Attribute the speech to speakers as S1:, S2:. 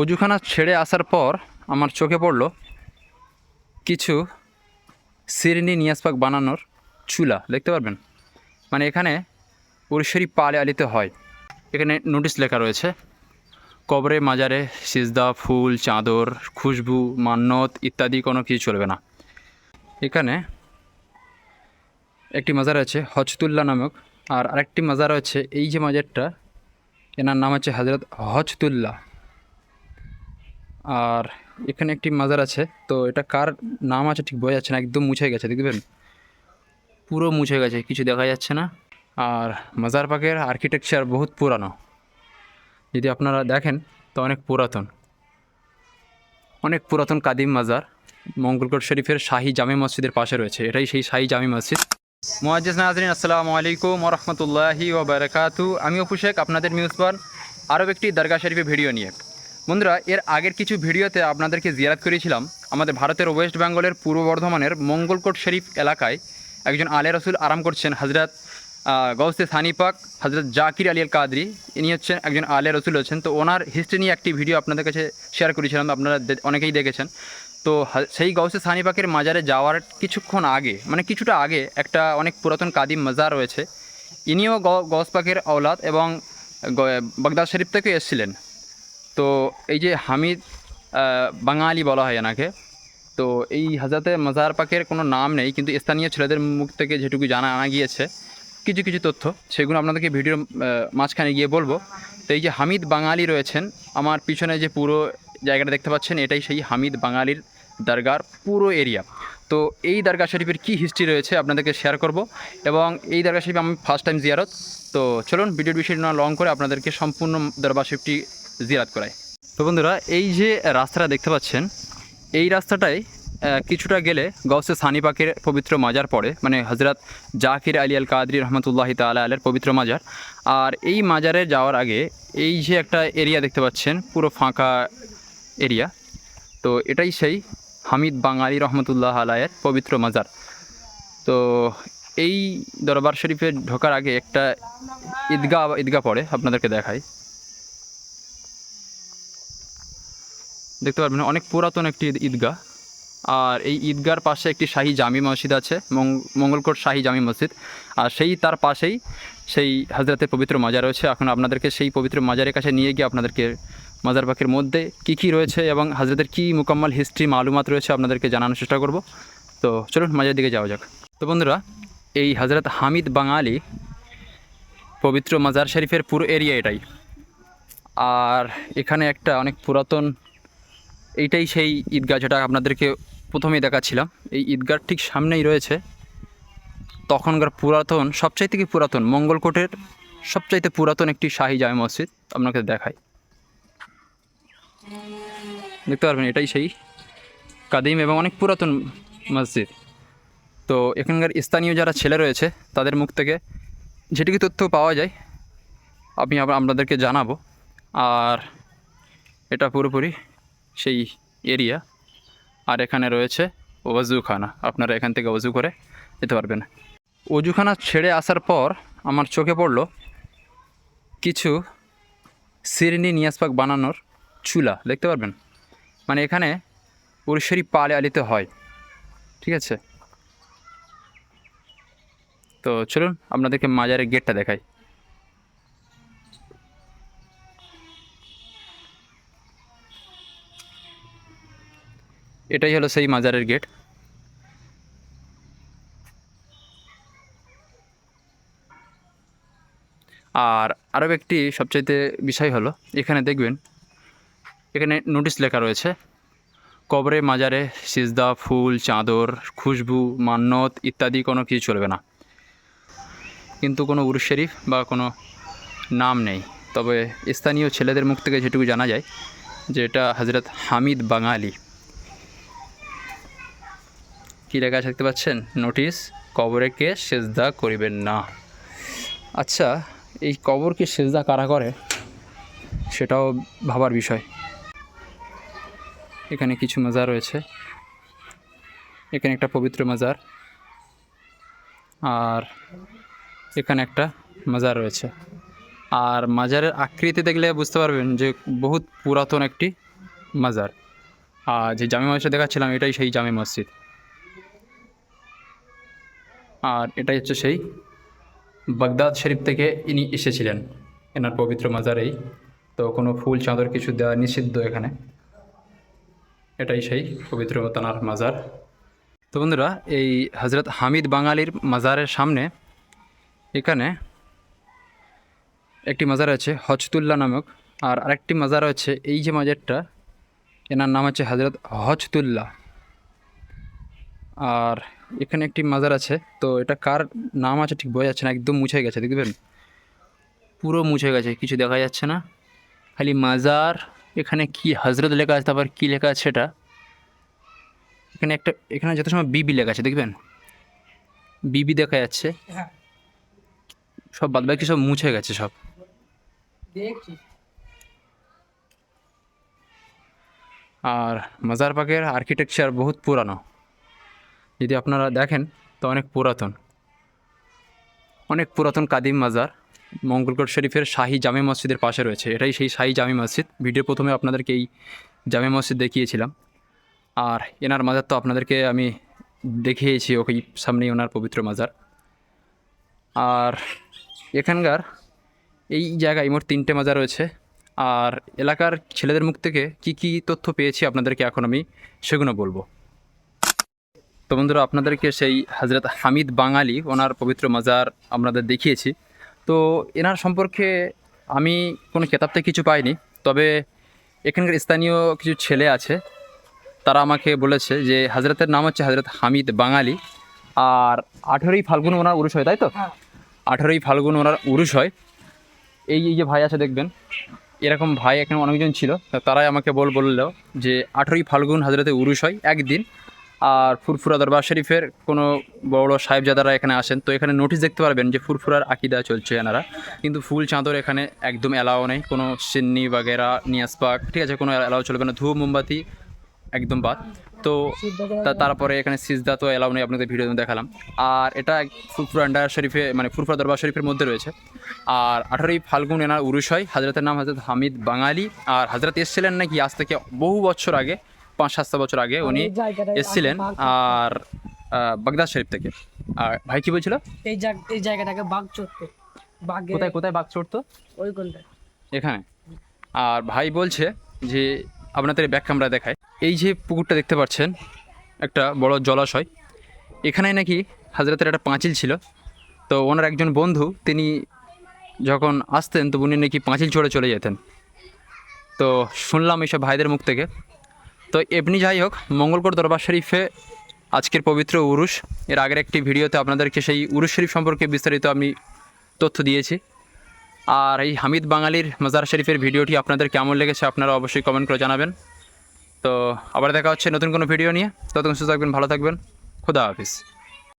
S1: অজুখানা ছেড়ে আসার পর আমার চোখে পড়ল কিছু সিরনি নিয়াসপাক বানানোর চুলা, দেখতে পারবেন? মানে এখানে পরিসরি পালে আলিতে হয়। এখানে নোটিশ লেখা রয়েছে, কবরে, মাজারে, সিজদা, ফুল, চাদর, খুশবু, মান্নত ইত্যাদি কোনো কিছু চলবে না। এখানে একটি মাজার আছে, হজতুল্লাহ নামক, আর আরেকটি মাজার আছে, এই যে মাজারটা, এনার নাম হচ্ছে হজরত হজতুল্লাহ। আর এখানে একটি মাজার আছে, তো এটা কার নাম আছে ঠিক বোঝা যাচ্ছে না, একদম মুছে গেছে, দেখবেন? পুরো মুছে গেছে, কিছু দেখা যাচ্ছে না। আর মাজার পাকের আর্কিটেকচার বহুত পুরানো। যদি আপনারা দেখেন, তো অনেক পুরাতন। অনেক পুরাতন কাদিম মাজার মঙ্গলকোট শরীফের শাহী জামে মসজিদের পাশে রয়েছে, এটাই সেই শাহী জামে মসজিদ। মোয়াজ্জেজ নাজরিন, আসসালামু আলাইকুম রহমতুল্লাহি ও বারাকাতু আমি অপু শেখ আপনাদের মিউজবান আরও একটি দরগা শরীফে ভিডিও নিয়ে। বন্ধুরা, এর আগের কিছু ভিডিওতে আপনাদেরকে জিয়ারাত করেছিলাম আমাদের ভারতের ওয়েস্ট বেঙ্গলের পূর্ব বর্ধমানের মঙ্গলকোট শরীফ এলাকায় একজন আলে রসুল আরাম করছেন হজরত গৌসে সানিপাক হজরত জাকির আলী কাদরি ইনি হচ্ছেন একজন আলে রসুল হচ্ছেন। তো ওনার হিস্ট্রি নিয়ে একটি ভিডিও আপনাদের কাছে শেয়ার করেছিলাম আপনারা অনেকেই দেখেছেন। তো সেই গৌসে সানিপাকের মাজারে যাওয়ার কিছুক্ষণ আগে মানে কিছুটা আগে একটা অনেক পুরাতন কাদিম মাজার রয়েছে। ইনিও গৌস পাকের আওলাদ এবং বাগদাদ শরীফ থেকে এসেছিলেন। তো এই যে হামিদ বাঙালি বলা হয় এনাকে, তো এই হাজাতে মাজার পাকের কোনো নাম নেই, কিন্তু স্থানীয় ছেলেদের মুখ থেকে যেটুকু জানা, আনা গিয়েছে, কিছু কিছু তথ্য, সেগুলো আপনাদেরকে ভিডিওর মাঝখানে গিয়ে বলব। তো এই যে হামিদ বাঙালি রয়েছেন, আমার পিছনে যে পুরো জায়গাটা দেখতে পাচ্ছেন, এটাই সেই হামিদ বাঙালির দরগার পুরো এরিয়া। তো এই দরগা শরীফের কী হিস্ট্রি রয়েছে আপনাদেরকে শেয়ার করব, এবং এই দরগা শরীফ আমি ফার্স্ট টাইম জিয়ারত তো চলুন ভিডিওর বিষয় না লং করে আপনাদেরকে সম্পূর্ণ দরবার শরীফটি জিয়ারত করায়। তো বন্ধুরা এই যে রাস্তাটা দেখতে পাচ্ছেন এই রাস্তাটায় আহ, কিছুটা গেলে গৌসে সানিপাকের পবিত্র মাজার পড়ে মানে হজরত জাকির আলী আল কাদরি রহমতুল্লাহ তালা আলের পবিত্র মাজার। আর এই মাজারে যাওয়ার আগে এই যে একটা এরিয়া দেখতে পাচ্ছেন পুরো ফাঁকা এরিয়া। তো এটাই সেই হামিদ বাঙালি রহমতুল্লাহ আলায়ের পবিত্র মাজার। তো এই দরবার শরীফে ঢোকার আগে একটা ঈদগাহ ঈদগাহ পড়ে আপনাদেরকে দেখাই। দেখতে পারবেন, অনেক পুরাতন একটি ঈদ- ঈদগাহ। আর এই ঈদগার পাশে একটি শাহী জামি মসজিদ আছে মঙ্গলকোট শাহী জামি মসজিদ। আর সেই তার পাশেই সেই হাজরাতের পবিত্র মাজার রয়েছে। এখন আপনাদেরকে সেই পবিত্র মাজারের কাছে নিয়ে গিয়ে আপনাদেরকে মাজার পাকের মধ্যে কী কী রয়েছে এবং হাজরাতের কী মোকাম্মল হিস্ট্রি, মালুমাত রয়েছে আপনাদেরকে জানানোর চেষ্টা করব। তো চলুন মাজার দিকে যাওয়া যাক। তো বন্ধুরা, এই হজরত হামিদ বাঙালি পবিত্র মাজার শরীফের পুরো এরিয়া এটাই। আর এখানে একটা অনেক পুরাতন এইটাই সেই ঈদগাহ যেটা আপনাদেরকে প্রথমেই দেখাচ্ছিলাম। এই ঈদগার ঠিক সামনেই রয়েছে। তখনকার পুরাতন, সবচাইতে কি পুরাতন? মঙ্গলকোটের সবচাইতে পুরাতন একটি শাহী জামে মসজিদ আপনাকে দেখাই। দেখতে পারবেন, এটাই সেই কাদিম এবং অনেক পুরাতন মসজিদ। তো এখানকার স্থানীয় যারা ছেলে রয়েছে, তাদের মুখ থেকে যেটুকু তথ্য পাওয়া যায় আমি আপনাদেরকে জানাব। আর এটা পুরোপুরি সেই এরিয়া। আর এখানে রয়েছে ওয়াজুখানা আপনারা এখান থেকে অজু করে যেতে পারবেন। অজুখানা ছেড়ে আসার পর আমার চোখে পড়ল কিছু সিরনি নিয়াসপাক বানানোর চুলা। দেখতে পারবেন? মানে এখানে পরিসরি পালে আলিতে হয়। ঠিক আছে? তো চলুন আপনাদেরকে মাজারের গেটটা দেখাই। এটাই হলো সেই মাজারের গেট। আর আরও একটি সবচাইতে বিষয় হলো, এখানে দেখবেন, এখানে নোটিশ লেখা রয়েছে, কবরে, মাজারে সিজদা, ফুল, চাদর, খুশবু, মান্নত ইত্যাদি কোনো কিছু চলবে না। কিন্তু কোনো উরুশ শরীফ বা কোনো নাম নেই। তবে স্থানীয় ছেলেদের মুখ থেকে যেটুকু জানা যায়, যে এটা হজরত হামিদ বাঙালি। কী লেখা আছে দেখতে পাচ্ছেন? নোটিশ কবরেকে সেজদা করিবেন না। আচ্ছা এই কবরকে সেজদা কারা করে? সেটাও ভাবার বিষয়। এখানে কিছু মাজার রয়েছে। এখানে একটা পবিত্র মাজার। আর এখানে একটা মাজার রয়েছে। আর মাজারের আকৃতি দেখলে বুঝতে পারবেন যে বহুত পুরাতন একটি মাজার। আর যে জামে মসজিদ দেখাচ্ছিলাম, এটাই সেই জামে মসজিদ। আর এটাই হচ্ছে সেই বাগদাদ শরীফ থেকে ইনি এসেছিলেন। এনার পবিত্র মাজারেই। তো কোনো ফুল, চাঁদর কিছু দেওয়া নিষিদ্ধ এখানে। এটাই সেই পবিত্র তানার মাজার। তো বন্ধুরা, এই হজরত হামিদ বাঙালির মাজারের সামনে এখানে একটি মাজার আছে হজতুল্লাহ নামক। আর আরেকটি মাজার আছে এই যে মাজারটা, এনার নাম হচ্ছে হজরত হজতুল্লাহ। আর এখানে একটি মাজার আছে তো এটা কার নাম আছে ঠিক বোঝা যাচ্ছে না একদম মুছে গেছে দেখবেন? পুরো মুছে গেছে কিছু দেখা যাচ্ছে না। খালি মাজার এখানে কি হজরত লেখা আছে তারপর কী লেখা আছে সেটা? এখানে একটা এখানে যত সময় বিবি লেখা আছে দেখবেন? বিবি দেখা যাচ্ছে।
S2: হ্যাঁ।
S1: সব বাদ বাকি সব মুছে গেছে সব। আর মাজার পাকের আর্কিটেকচার বহুত পুরানো। যদি আপনারা দেখেন, তো অনেক পুরাতন। অনেক পুরাতন কাদিম মাজার মঙ্গলকোট শরীফের শাহী জামে মসজিদের পাশে রয়েছে। এটাই সেই শাহী জামে মসজিদ। ভিডিও প্রথমে আপনাদেরকে এই জামে মসজিদ দেখিয়েছিলাম। আর এনার মাজার তো আপনাদেরকে আমি দেখিয়েছি, ওই সামনেই ওনার পবিত্র মাজার। আর এখানকার এই জায়গায় মোট তিনটে মাজার রয়েছে। আর এলাকার ছেলেদের মুখ থেকে কি কি তথ্য পেয়েছি আপনাদেরকে এখন আমি সেগুলো বলব। তো বন্ধুরা আপনাদেরকে সেই হজরত হামিদ বাঙালি ওনার পবিত্র মাজার আপনাদের দেখিয়েছি। তো এনার সম্পর্কে আমি কোনো কেতাব থেকে কিছু পাইনি তবে এখানকার স্থানীয় কিছু ছেলে আছে তারা আমাকে বলেছে যে হজরতের নাম হচ্ছে হজরত হামিদ বাঙালি আর আঠেরোই ফাল্গুন ওনার উরুষ হয় তাই তো?
S2: হ্যাঁ।
S1: আঠেরোই ফাল্গুন ওনার উরুষ হয়। এই যে ভাই আছে দেখবেন এরকম ভাই এখানে অনেকজন ছিল তা তারাই আমাকে বল বলল যে আঠেরোই ফাল্গুন হাজরতে উরুষ হয় একদিন। আর ফুরফুরা দরবার শরীফের কোনো বড় সাহেবজাদারা এখানে আসেন। তো এখানে নোটিশ দেখতে পারবেন যে ফুরফুরার আকিদা চলছে এনারা। কিন্তু ফুল চাঁদর এখানে একদম অ্যালাও নেই। কোনো সিন্নি বাগেরা নিয়াস পাক, ঠিক আছে, কোনো অ্যালাও চলবে না। ধূপ, মোমবাতি, একদম বাদ। তো তারপরে এখানে সিজদা তো এলাও নেই, আপনাদের ভিডিও দেখালাম। আর এটা ফুরফুরা আন্ডার শরীফে মানে ফুরফুরা দরবার শরীফের মধ্যে রয়েছে। আর আঠারোই ফাল্গুন এনার উরুষ হয় হাজরতের নাম হজরত হামিদ বাঙালি। আর হাজরত এসেছিলেন নাকি আজ থেকে বহু বছর আগে পাঁচ সাতটা বছর আগে উনি এসেছিলেন আর বাগদাদ শরীফ থেকে। আর ভাই কি বলছিল?
S2: এই জায়গা এই জায়গাটাকে বাঘ চড়তো বাঘ
S1: কোথায় কোথায় বাঘ চড়তো
S2: ওই
S1: এখানে। আর ভাই বলছে যে আপনাদের ব্যাক ক্যামেরা দেখায়। এই যে পুকুরটা দেখতে পাচ্ছেন একটা বড় জলাশয়। এখানে নাকি হাজরাতের একটা পাঁচিল ছিল। তো ওনার একজন বন্ধু তিনি যখন আসতেন তো উনি নাকি পাঁচিল চড়ে চলে যেতেন। তো শুনলাম এইসব ভাইদের মুখ থেকে তো এমনি যাই হোক, মঙ্গলকোট দরবার শরীফে আজকের পবিত্র উরুষ এর আগের একটি ভিডিওতে আপনাদেরকে সেই উরুষ শরীফ সম্পর্কে বিস্তারিত আমি তথ্য দিয়েছি। আর এই হামিদ বাঙালির মাজার শরীফের ভিডিওটি আপনাদের কেমন লেগেছে আপনারা অবশ্যই কমেন্ট করে জানাবেন। তো আবার দেখা হচ্ছে নতুন কোনো ভিডিও নিয়ে। ততক্ষণ সুস্থ থাকবেন, ভালো থাকবেন। খুদা হাফিজ।